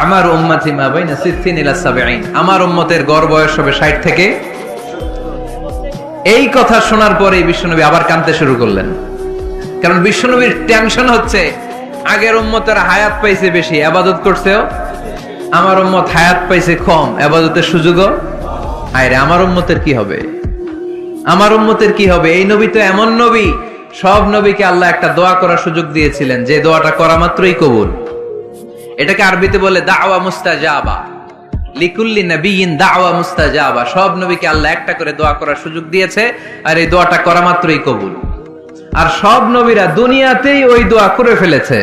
আমার উম্মতি মা বাইনা সিদ্দিন ইলা সাবঈন। আমার উম্মতের গড় বয়স হবে 60 থেকে। এই কথা শোনার পরে বিশ্বনবী আবার কাঁদতে শুরু করলেন। কারণ বিশ্বনবীর টেনশন হচ্ছে, আগের উম্মতের হায়াত পাইছে বেশি, আবাদত করছেও। আমার উম্মত হায়াত পাইছে কম, আবাদতের সুযোগও। আরে আমার উম্মতের কি হবে? আমার উম্মতের কি হবে? এই নবী তো এমন নবী, সব নবীকে আল্লাহ একটা দোয়া করার সুযোগ দিয়েছিলেন। যে দোয়াটা করা মাত্রই কবুল। এটাকে আরবিতে বলে দাওয়া মুস্তাজাবা। লিকুল্লি নবীন দাওয়া মুস্তাজাবা। সব নবীকে আল্লাহ একটা করে দোয়া করার সুযোগ দিয়েছে, আর এই দোয়াটা করা মাত্রই কবুল। আর সব নবীরা দুনিয়াতেই ওই দোয়া করে ফেলেছে।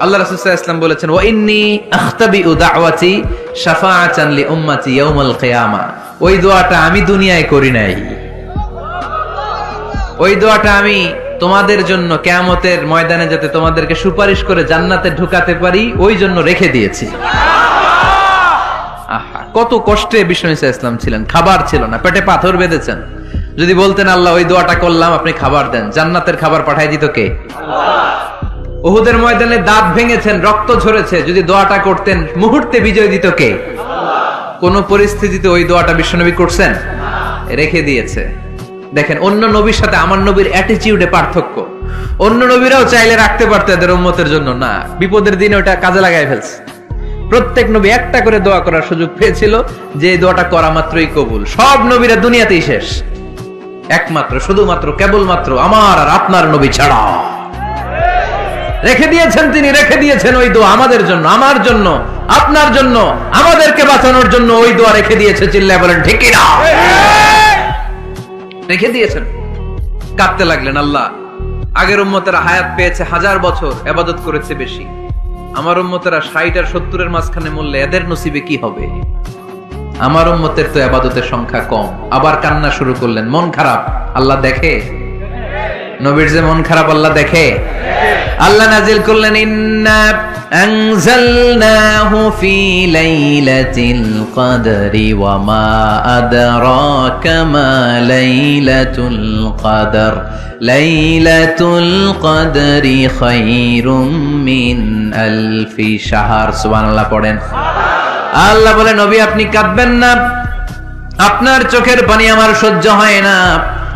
আল্লাহ রাসূল বলেছেন, ওয়া ইন্নী আখতাবিউ দাওয়াতি শাফাআতান লি উম্মতি ইয়াউমাল ওই দোয়াটা আমি দুনিয়ায় করি নাই। ওই দোয়াটা আমি তোমাদের জন্য কেয়ামতের ময়দানে যাতে তোমাদেরকে সুপারিশ করে জান্নাতে ঢুকাতে পারি, ওই জন্য রেখে দিয়েছি। কত কষ্টে বিষ্ণু ইসা ইসলাম ছিলেন। খাবার ছিল না, পেটে পাথর বেঁধেছেন। যদি বলতেন, আল্লাহ, ওই দোয়াটা করলাম, আপনি খাবার দেন। জান্নাতের খাবার পাঠাই দিত কে? ওহুদের ময়দানে দাঁত ভেঙেছেন, রক্ত ঝরেছে। যদি দোয়াটা করতেন, মুহূর্তে বিজয় দিত কে? কোন পরিস্থিতিতে ওই দোয়াটা বিশ্বনবী করছেন? রেখে দিয়েছে। দেখেন, অন্য নবীর সাথে আমার নবীর অ্যাটিটিউডে পার্থক্য। অন্য নবীরাও চাইলে রাখতে পারতো এদের উম্মতের জন্য। না, বিপদের দিনে ওটা কাজে লাগাই ফেলছে। প্রত্যেক নবী একটা করে দোয়া করার সুযোগ পেয়েছিল যে দোয়াটা করা মাত্রই কবুল। সব নবীরা দুনিয়াতেই শেষ। একমাত্র, শুধুমাত্র, কেবলমাত্র আমার আর আপনার নবী ছাড়া। রেখে দিয়েছেন তিনি, রেখে দিয়েছেন ওই দোয়া আমাদের জন্য, আমার জন্য, আপনার জন্য, আমাদেরকে বাঁচানোর জন্য ওই দোয়া রেখে দিয়েছে, চিল্লায় বলেন, ঠিক না রেখে দিয়েছেন। কাঁদতে লাগলেন আল্লাহ। আগের উম্মতেরা হায়াত পেয়েছে হাজার বছর, এবাদত করেছে বেশি। আমার উম্মতেরা ষাট আর সত্তরের মাঝখানে মূল্যে এদের নসিবে কি হবে? আমার উম্মতের তো আবাদতের সংখ্যা কম। আবার কান্না শুরু করলেন, মন খারাপ, আল্লাহ দেখে? নবীর যে মন খারাপ, আল্লাহ দেখে? আল্লাহ নাজিল করলেন, ইন্না আনজালনাহু ফি লাইলাতিল কদরি ওয়া মা আদরাকা মা লাইলাতুল কদর। লাইলাতুল কদরি খায়রুম মিন আলফি শাহর। সুবহানাল্লাহ পড়েন। আল্লাহ বলে নবী, আপনি কাঁদবেন না। আপনার চোখের পানি আমার সহ্য হয় না।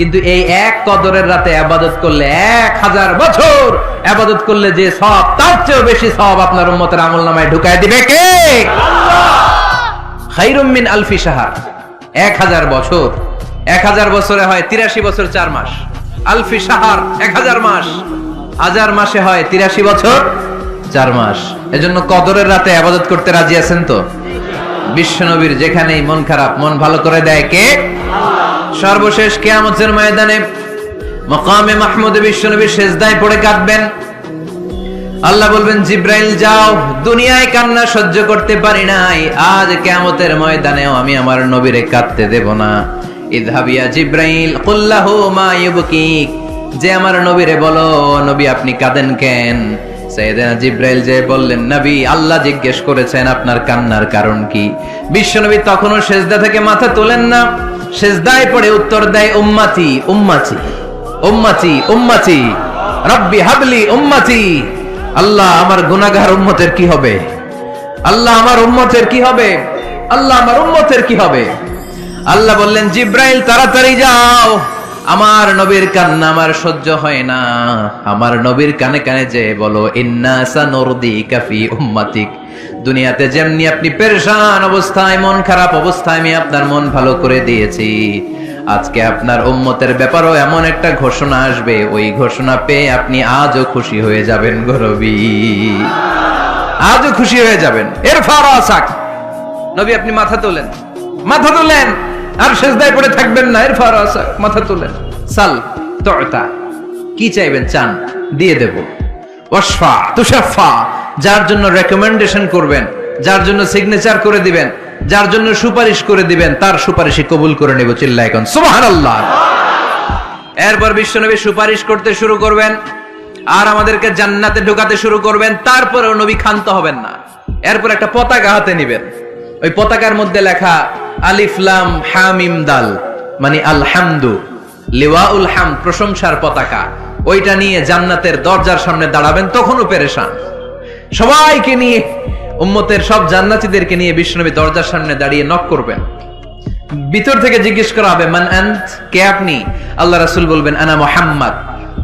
কিন্তু এই এক কদরের রাতে আবাদত করলে এক হাজার বছর আবাদত করলে যে সব তার চেয়েও বেশি সব আপনার উম্মতের আমল নামায় ঢুকায় দিবে কে? খাইরুম মিন আলফি সাহার এক হাজার বছর। এক হাজার বছরে হয় তিরাশি বছর চার মাস। আলফি সাহার এক হাজার মাস। হাজার মাসে হয় তিরাশি বছর চার মাস। এজন্য কদরের রাতে আবাদত করতে রাজি আছেন তো? বিশ্বনবীর যেখানেই মন খারাপ মন ভালো করে দেয় কে? সর্বশেষ কেয়ামতের ময়দানে মকামে মাহমুদ বিশ্বনবী শেষদায় পড়ে কাঁদবেন। আল্লাহ বলবেন, জিব্রাইল, যাও, দুনিয়ায় কান্না সহ্য করতে পারি নাই। আজ কেয়ামতের ময়দানেও আমি আমার নবীরে কাঁদতে দেব না। জিব্রাইল মা ইউবকিক। যে আমার নবীরে বলো, নবী, আপনি কাঁদেন কেন? সাইয়েদনা জিব্রাইল যে বললেন, নবী, আল্লাহ জিজ্ঞেস করেছেন আপনার কান্নার কারণ কি? বিশ্বনবী তখনও সেজদা থেকে মাথা তোলেন না। সেজদায় পড়ে উত্তর দেয় উম্মাতি উম্মাতি উম্মাতি উম্মাতি। রব্বি হাবলি উম্মাতি। আল্লাহ আমার গুনাহগার উম্মতের কি হবে? আল্লাহ আমার উম্মতের কি হবে? আল্লাহ আমার উম্মতের কি হবে? আল্লাহ বললেন, জিব্রাইল, তাড়াতাড়ি যাও। আমার নবীর কান্না আমার সহ্য হয় না। আমার নবীর কানে কানে যে বলো, ইন্না সানুরদি কাফি উম্মাতিক। দুনিয়াতে যেমনি আপনি পেরেশান অবস্থায়, মন খারাপ অবস্থায়, আমি আপনার মন ভালো করে দিয়েছি। আজকে আপনার উম্মতের ব্যাপারও এমন একটা ঘোষণা আসবে, ওই ঘোষণা পেয়ে আপনি আজও খুশি হয়ে যাবেন গরবি। আজও খুশি হয়ে যাবেন। এর ফারাসাক নবী, আপনি মাথা তোলেন। মাথা তোলেন। আর শেষদায় পড়ে থাকবেন না। এর ফারাসাক মাথা তোলেন। সাল তটা কি চাইবেন? চান। দিয়ে দেব। ওয়াসফা তুষাফা যার জন্য রেকমেন্ডেশন করবেন, যার জন্য সিগনেচার করে দিবেন, যার জন্য সুপারিশ করে দিবেন, তার সুপারিশই কবুল করে নেব চিল্লা এখন সুবহানাল্লাহ। এরপর বিশ্বনবী সুপারিশ করতে শুরু করবেন, আর আমাদেরকে জান্নাতে ঢোকাতে শুরু করবেন, তারপরেও নবী ক্ষান্ত হবেন না। এরপর একটা পতাকা হাতে নিবেন। ওই পতাকার মধ্যে লেখা আলিফলাম হামিম দাল মানে আলহামদু, লিওয়াউল হাম, প্রশংসার পতাকা। ওইটা নিয়ে জান্নাতের দরজার সামনে দাঁড়াবেন, তখনও পেরেশান। সবাইকে নিয়ে, উম্মতের সব জান্নাতিদেরকে নিয়ে বিশ্বনবী দরজার সামনে দাঁড়িয়ে নক করবেন। ভিতর থেকে জিজ্ঞেস করা হবে, মান আন্ত? কে আপনি? আল্লাহ রাসুল বলবেন, আনা মুহাম্মদ।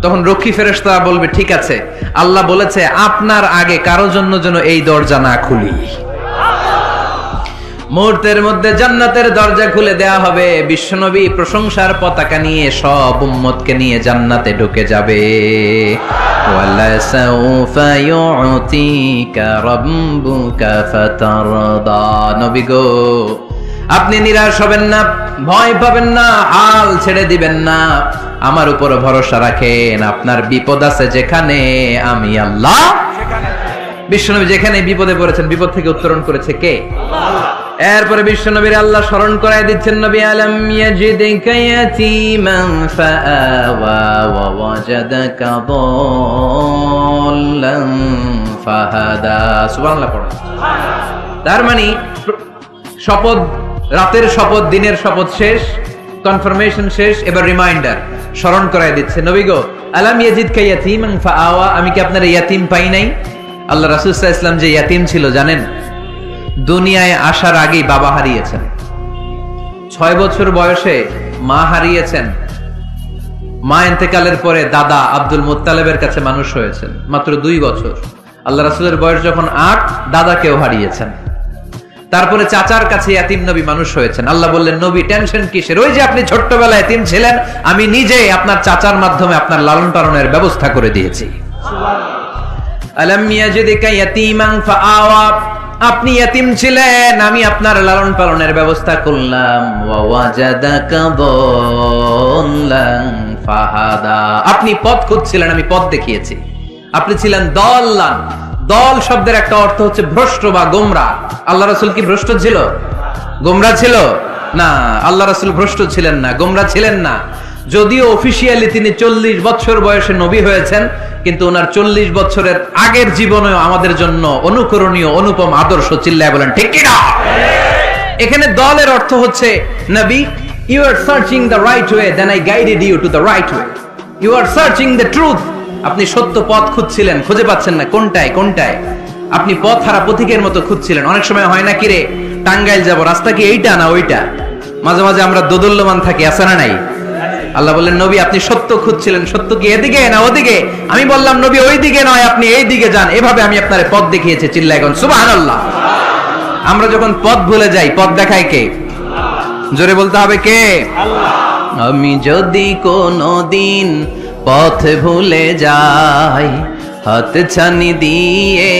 তখন রক্ষী ফেরেস্তা বলবে, ঠিক আছে। আল্লাহ বলেছে, আপনার আগে কারও জন্য যেন এই দরজা না খুলি। মুহূর্তের মধ্যে জান্নাতের দরজা খুলে দেয়া হবে। বিশ্বনবী প্রশংসার পতাকা নিয়ে সব উম্মতকে নিয়ে জান্নাতে ঢুকে যাবে। গো, আপনি নিরাশ হবেন না, ভয় পাবেন না, হাল ছেড়ে দিবেন না। আমার উপর ভরসা রাখেন, আপনার বিপদ আছে যেখানে আমি আল্লাহ। বিশ্বনবী যেখানে বিপদে পড়েছেন, বিপদ থেকে উত্তরণ করেছে কে? এরপরে বিশ্ব নবীর আল্লাহ স্মরণ করায় দিচ্ছেন, নবী আলম ইয়াজিদিকা ইয়াতীমান ফাহাদা। তার মানে শপথ, রাতের শপথ, দিনের শপথ শেষ কনফার্মেশন শেষ, এবার রিমাইন্ডার স্মরণ করায় দিচ্ছে, নবী গো, আলাম ইয়াজিদ কা ইয়াতীমান ফাআওয়া, আমি কি আপনার ইয়াতিম পাই নাই? আল্লাহ রাসূল সাল্লাল্লাহু যে ইয়াতিম ছিল, জানেন? দুনিয়ায় আসার আগেই বাবা হারিয়েছেন। ছয় বছর বয়সে মা হারিয়েছেন। মা এতেকালের পরে দাদা আব্দুল মোত্তালেবের কাছে মানুষ হয়েছেন মাত্র দুই বছর। আল্লাহ রাসুলের বয়স যখন আট দাদাকেও হারিয়েছেন। তারপরে চাচার কাছে ইয়াতিম নবী মানুষ হয়েছেন। আল্লাহ বললেন নবী টেনশন কিসের? ওই যে আপনি ছোট্টবেলায় এতিম ছিলেন আমি নিজে আপনার চাচার মাধ্যমে আপনার লালন পালনের ব্যবস্থা করে দিয়েছি। আলাম ইয়াজিদিকা ইয়াতীমান ফাআওয়া আপনি এতিম ছিলেন, আমি আপনার লালন পালনের ব্যবস্থা করলাম। আপনি পথ খুঁজছিলেন, আমি পথ দেখিয়েছি। আপনি ছিলেন দল্লান। দল শব্দের একটা অর্থ হচ্ছে ভ্রষ্ট বা গোমরা। আল্লাহ রাসূল কি ভ্রষ্ট ছিল? গোমরা ছিল? না আল্লাহ রাসূল ভ্রষ্ট ছিলেন না, গোমরা ছিলেন না। যদিও অফিসিয়ালি তিনি চল্লিশ বছর বয়সে নবী হয়েছেন, কিন্তু ওনার চল্লিশ বছরের আগের জীবনেও আমাদের জন্য অনুকরণীয় অনুপম আদর্শ চিল্লায় বলেন, ঠিক কিনা? এখানে দলের অর্থ হচ্ছে, নবী you are searching the right way then I guided you to the right way you are searching the truth আপনি সত্য পথ খুঁজছিলেন, খুঁজে পাচ্ছেন না, কোনটায় কোনটায়? আপনি পথ হারা পথিকের মতো খুঁজছিলেন। অনেক সময় হয় না কি রে? টাঙ্গাইল যাব, রাস্তা কি এইটা না ওইটা? মাঝে মাঝে আমরা দোদল্যমান থাকি, আছে না নাই? আল্লাহ বললেন, নবী, আপনি সত্য খুঁজছিলেন, সত্য কি এদিকে না ওদিকে? আমি বললাম, নবী ওই দিকে নয়, আপনি এই দিকে যান। এভাবে আমি আপনার পথ দেখিয়েছি চিল্লা এখন সুবহানাল্লাহ। আমরা যখন পথ ভুলে যাই, পথ দেখায় কে? জোরে বলতে হবে কে? আমি যদি কোনো দিন পথ ভুলে যাই, হাত ছানি দিয়ে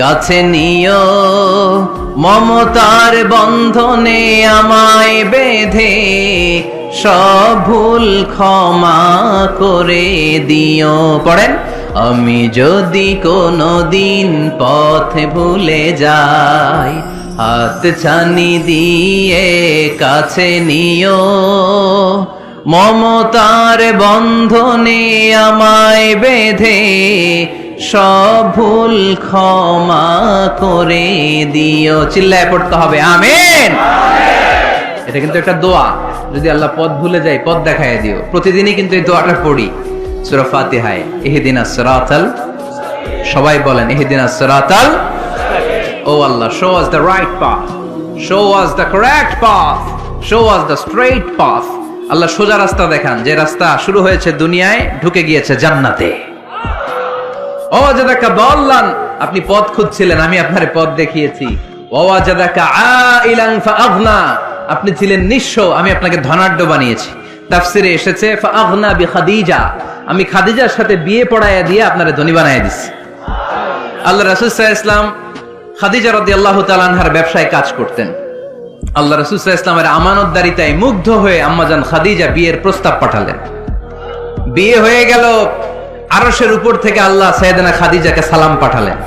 কাছে নিও, মমতার বন্ধনে আমায় বেঁধে সব ভুল ক্ষমা করে দিও। পড়েন, আমি যদি কোনো দিন পথ ভুলে যাই, হাত ছানি দিয়ে কাছে নিও। মমতার বন্ধনে আমায় বেঁধে সব ভুল ক্ষমা করে দিও। চিল্লায় পড়তে হবে, আমেন। এটা কিন্তু একটা দোয়া। যদি আল্লাহ পথ ভুলে যাই পথ দেখায় দিও। প্রতিদিনই কিন্তু এই দোয়াটা পড়ি। সূরা ফাতিহায় ইহদিনাস সিরাতাল সবাই বলেন ইহদিনাস সিরাতাল ও Allah show us the right path show us the correct path show us the straight path Allah সোজা রাস্তা দেখান, যে রাস্তা শুরু হয়েছে দুনিয়ায়, ঢুকে গিয়েছে জান্নাতে। অওয়াজাদাকা দাল্লান, আপনি পথ খুঁজছিলেন, আমি আপনার পথ দেখিয়েছি। ওয়াজাদাকা আইলান ফাআগনা আপনি ছিলেন নিঃস্ব, আমি আপনাকে ধনাঢ্য বানিয়েছি। তাফসিরে এসেছে বিখাদিজা। আমি খাদিজার সাথে বিয়ে পড়াইয়া দিয়ে আপনারে ধনী বানাইয়া দিছি। আল্লাহ সাল্লাল্লাহু ইসলাম খাদিজা রাদিয়াল্লাহু তাআলা আনহার ব্যবসায় কাজ করতেন। আল্লাহ আলাইহি ইসলামের আমানতদারিতায় মুগ্ধ হয়ে আম্মাজান খাদিজা বিয়ের প্রস্তাব পাঠালেন। বিয়ে হয়ে গেল আরসের উপর থেকে আল্লাহ সৈয়দনা খাদিজাকে সালাম পাঠালেন।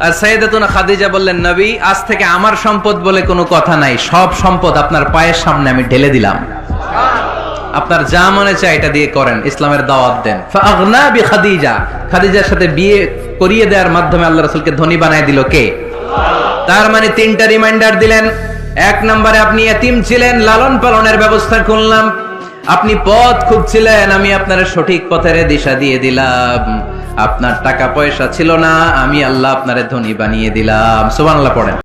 আর সাইয়েদাতুনা খাদিজা বললেন, নবী, আজ থেকে আমার সম্পদ বলে কোনো কথা নাই। সব সম্পদ আপনার পায়ের সামনে আমি ঢেলে দিলাম। আপনার যা মনে চায় এটা দিয়ে করেন, ইসলামের দাওয়াত দেন। খাদিজা খাদিজার সাথে বিয়ে করিয়ে দেওয়ার মাধ্যমে আল্লাহ রাসূলকে ধনী বানায় দিল কে? তার মানে তিনটা রিমাইন্ডার দিলেন। এক নম্বরে আপনি এতিম ছিলেন লালন পালনের ব্যবস্থা করলাম আপনি পথ খুঁজছিলেন, আমি আপনার সঠিক পথের দিশা দিয়ে দিলাম। আপনার টাকা পয়সা ছিল না, আমি আল্লাহ আপনার ধনী বানিয়ে দিলাম। সুবহানাল্লাহ, পড়েন।